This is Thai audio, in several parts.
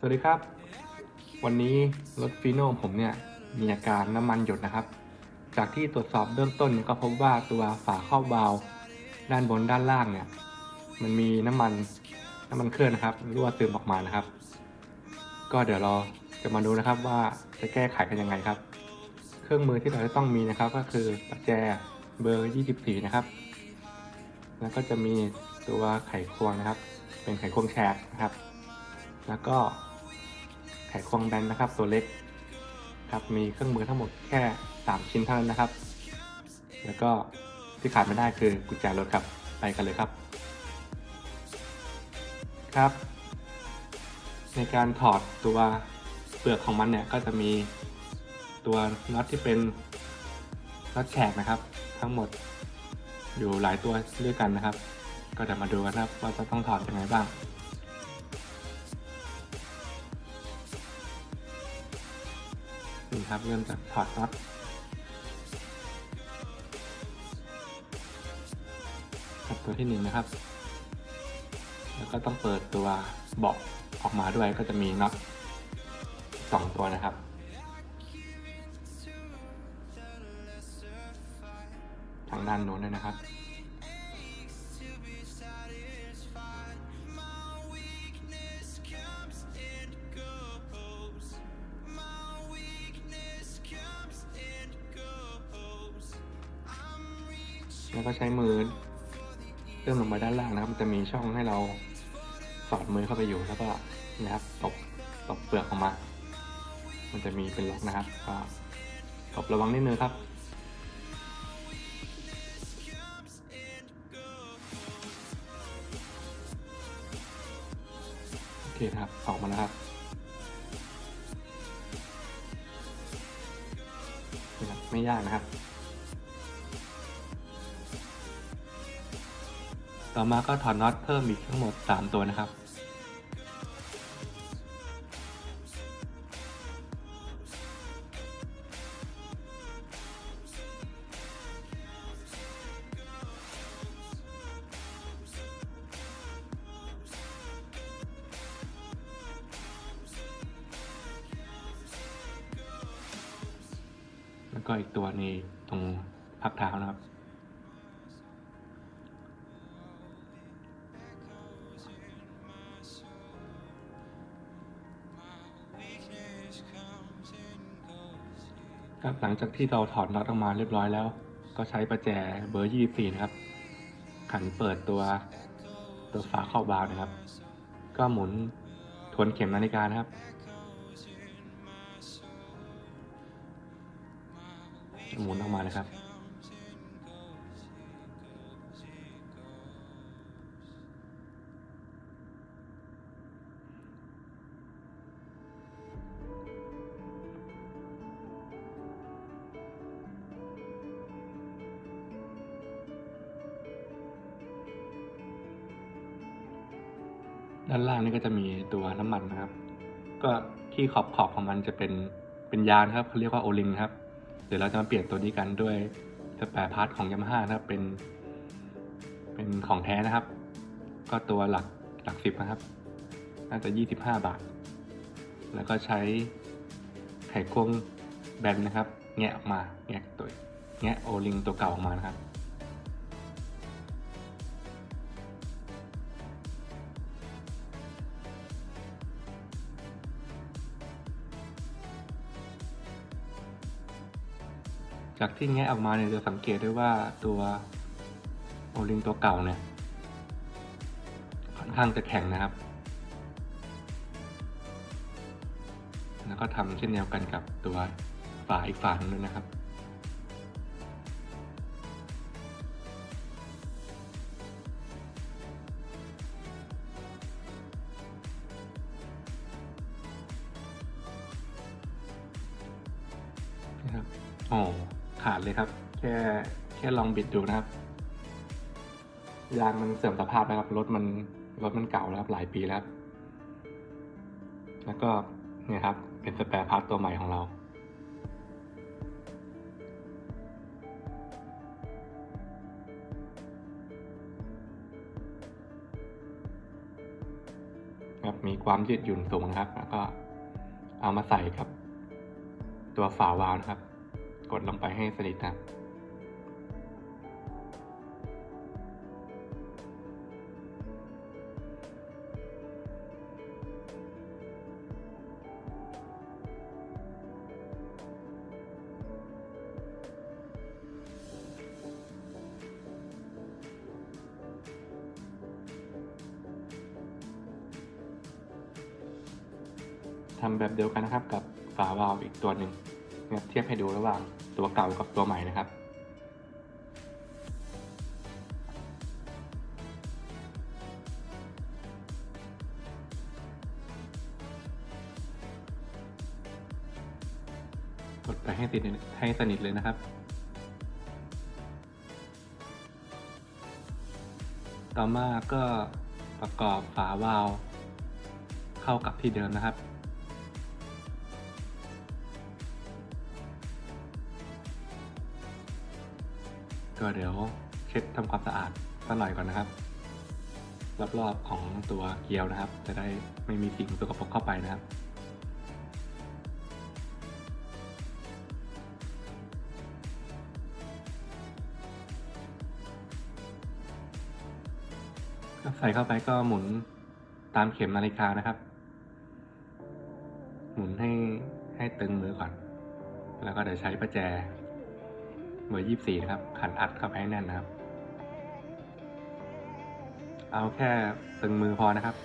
สวัสดีครับ วันนี้รถฟีโน่ผมเนี่ยมีอาการน้ำมันหยดนะครับ จากที่ตรวจสอบเบื้องต้นเนี่ยก็พบว่าตัวฝาครอบวาล์วด้านบนด้านล่างเนี่ย มันมีน้ำมันน้ำมันเครื่องนะครับรั่วซึมออกมานะครับ ก็เดี๋ยวเราจะมาดูนะครับว่าจะแก้ไขกันยังไงครับ เครื่องมือที่เราจะต้องมีนะครับ ก็คือประแจเบอร์ 24 นะครับ แล้วก็จะมีตัวไขควงนะครับ เป็นไขควงแชกนะครับ แล้วก็ ไขควงแบนนะครับตัวเล็กครับมีเครื่องมือทั้งหมดแค่ 3 ชิ้นเท่านั้นนะครับ แล้วก็ที่ขาดไม่ได้คือกุญแจรถครับไปกันเลยครับ ครับ ในการถอดตัวเปลือกของมันเนี่ยก็จะมีตัวน็อตที่เป็นน็อตแฉกนะครับ ทั้งหมดอยู่หลายตัวด้วยกันนะครับ ก็จะมาดูกันนะครับว่าจะต้องถอดยังไงบ้าง นี่ครับเริ่มจากถอดน็อตตัวที่หนึ่งนะครับ แล้วก็ต้องเปิดตัวเบาะออกมาด้วยก็จะมีน็อตสองตัวนะครับทางด้านโน้นด้วยนะครับ แล้วก็ใช้มือเริ่มลงไปด้านล่างนะครับ มันจะมีช่องให้เราสอดมือเข้าไปอยู่แล้วก็นะครับตบตบเปลือกออกมา มันจะมีเป็นล็อกนะครับก็ตบระวังนิดนึงครับโอเคนะครับออกมาแล้วครับนะครับไม่ยากนะครับ ต่อมาก็ถอดน็อตเพิ่มอีกทั้งหมด 3 ตัวนะครับ แล้วก็อีกตัวนี้ตรงพักเท้านะครับ ครับหลังจากที่เราถอดน็อตออกมาเรียบร้อยแล้ว ก็ใช้ประแจเบอร์24นะครับ ขันเปิดตัวตัวฝาเข้าบาล์วนะครับ ก็หมุนทวนเข็มนาฬิกานะครับ หมุนออกมานะครับ ด้านล่างนี่ก็จะมีตัวน้ำมันนะครับ ก็ที่ขอบขอบของมันจะเป็นเป็นยางนครับเขาเรียกว่าโอลิงครับ เดี๋ยวเราจะมาเปลี่ยนตัวนี้กันด้วยสแปร์พาร์ทของยามาฮ่านะครับเป็น เป็นของแท้นะครับ ก็ตัวหลักหลักสิบนะครับ น่าจะยี่สิบห้าบาท แล้วก็ใช้ไขควงแบนนะครับ แงะออกมาแงะตัวแงะโอลิงตัวเก่าออกมานะครับ จากที่แงะออกมาเนี่ยจะสังเกตได้ว่าตัวโอลิงตัวเก่าเนี่ยค่อนข้างจะแข็งนะครับ แล้วก็ทำเช่นเดียวกันกับตัวฝาอีกฝาหนึงด้วยนะครับนะครับโอ้ ขาดเลยครับ แค่แค่ลองบิดดูนะครับ ยางมันเสื่อมสภาพแล้วครับรถมันรถมันเก่าแล้วครับหลายปีแล้ว แล้วก็เนี่ยครับเป็นสแปร์พาร์ทตัวใหม่ของเราครับมีความยืดหยุ่นสูงนะครับ แล้วก็เอามาใส่กับ ตัวฝาวาล์วนะครับ กดลงไปให้สนิทนะครับ ทำแบบเดียวกันนะครับกับฝาวาล์วอีกตัวหนึ่งเทียบให้ดูระหว่าง ตัวเก่ากับตัวใหม่นะครับ กดไปให้สนิทให้สนิทเลยนะครับ ต่อมาก็ประกอบฝาวาล์วเข้ากับที่เดิมนะครับ ก็เดี๋ยวเช็ดทำความสะอาดสักหน่อยก่อนนะครับ รอบๆของตัวเกลียวนะครับ จะได้ไม่มีสิ่งสกปรกเข้าไปนะครับใส่เข้าไปก็หมุนตามเข็มนาฬิกานะครับ หมุนให้ให้ตึงมือก่อน แล้วก็เดี๋ยวใช้ประแจ เบอร์ยี่สี่นะครับ ขันอัดเข้าไปให้แน่นนะครับ เอาแค่ตึงมือพอนะครับ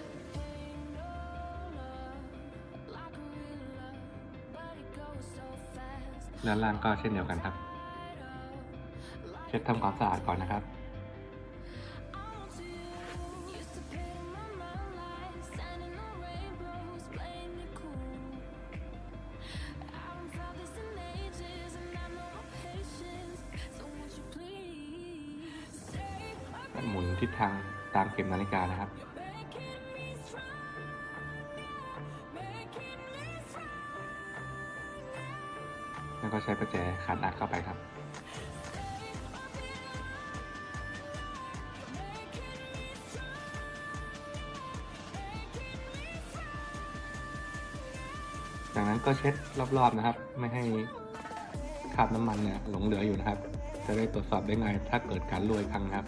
ด้านล่างก็เช่นเดียวกันครับ เช็ดทำความสะอาดก่อนนะครับ ทิศทางตามเข็มนาฬิกานะครับ แล้วก็ใช้ประแจขันอัดเข้าไปครับจากนั้นก็เช็ดรอบๆนะครับ ไม่ให้คราบน้ำมันเนี่ยหลงเหลืออยู่นะครับ จะได้ตรวจสอบได้ง่ายถ้าเกิดการรั่วอีกครั้งครับ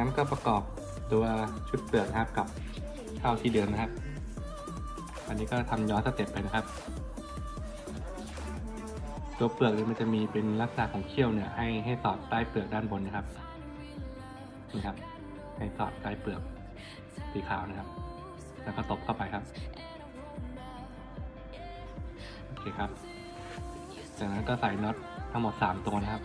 นั้นก็ประกอบตัวชุดเปลือกนะครับกับเท่าที่เดิมนะครับ อันนี้ก็ทำย้อนสเต็ปไปนะครับ ตัวเปลือกเนี่ยมันจะมีเป็นลักษณะของเขี้ยวเนี่ยให้ให้สอดใต้เปลือกด้านบนนะครับนี่ครับ ให้สอดใต้เปลือกสีขาวนะครับ แล้วก็ตบเข้าไปครับโอเคครับ จากนั้นก็ใส่น็อตทั้งหมด 3 ตัวนะครับ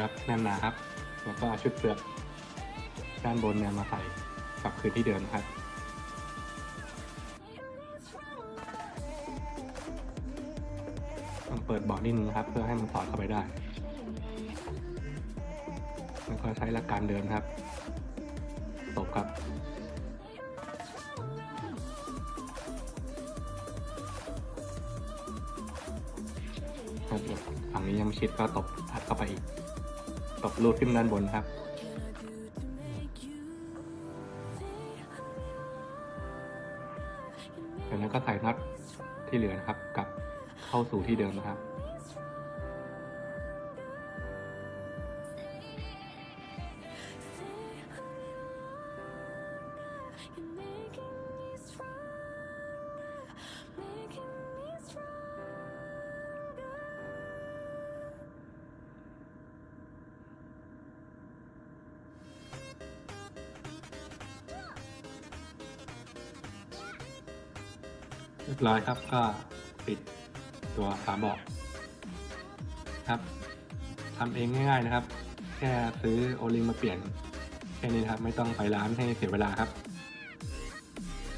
ครับแน่นหนาครับ แล้วก็เอาชุดเปลือกด้านบนเนี่ยมาใส่กลับคืนที่เดิมนครับ ต้องเปิดบาะนิดนึงครับ เพื่อให้มันสอดเข้าไปได้ แล้วก็ใช้หลักการเดิมครับตบครับครับฝั่งนี้ยังไม่ชิดก็ตบอัดเข้าไปอีก ตบรูดขึ้นด้านบนครับ จากนั้นก็ใส่น็อตที่เหลือนะครับกลับเข้าสู่ที่เดิมนะครับ เรียบร้อยครับก็ปิดตัวฝาเบาะครับทำเองง่ายๆนะครับ แค่ซื้อโอลิงมาเปลี่ยนแค่นี้ครับไม่ต้องไปร้านให้เสียเวลาครับ